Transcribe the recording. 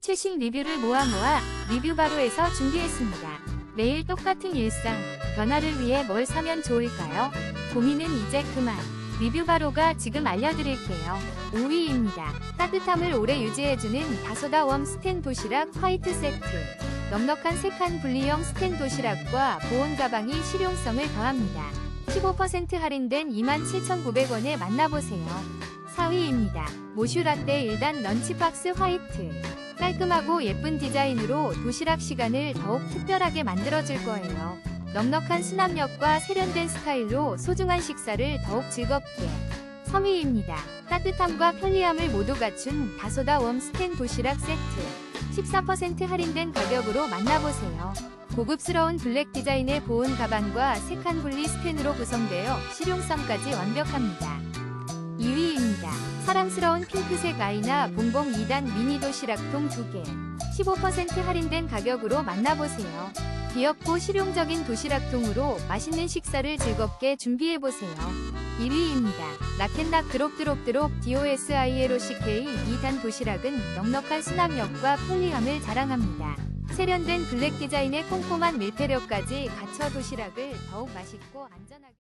최신 리뷰를 모아 모아 리뷰바로에서 준비했습니다. 매일 똑같은 일상, 변화를 위해 뭘 사면 좋을까요? 고민은 이제 그만. 리뷰바로가 지금 알려드릴게요. 5위입니다. 따뜻함을 오래 유지해주는 다소다 웜 스텐 도시락 화이트 세트. 넉넉한 3칸 분리형 스텐 도시락과 보온 가방이 실용성을 더합니다. 15% 할인된 27,900원에 만나보세요. 4위입니다. 모슈라떼 1단 런치박스 화이트. 깔끔하고 예쁜 디자인으로 도시락 시간을 더욱 특별하게 만들어줄 거예요. 넉넉한 수납력과 세련된 스타일로 소중한 식사를 더욱 즐겁게. 3위입니다. 따뜻함과 편리함을 모두 갖춘 다소다 웜스텐 도시락 세트. 14% 할인된 가격으로 만나보세요. 고급스러운 블랙 디자인의 보온 가방과 3칸 분리 스텐으로 구성되어 실용성까지 완벽합니다. 2위입니다. 사랑스러운 핑크색 아이나 봉봉 2단 미니 도시락통 2개. 15% 할인된 가격으로 만나보세요. 귀엽고 실용적인 도시락통으로 맛있는 식사를 즐겁게 준비해보세요. 1위입니다. 라켓락 드롭드롭드롭 DOSILOCK 2단 도시락은 넉넉한 수납력과 편리함을 자랑합니다. 세련된 블랙 디자인의 꼼꼼한 밀폐력까지 갖춰 도시락을 더욱 맛있고 안전하게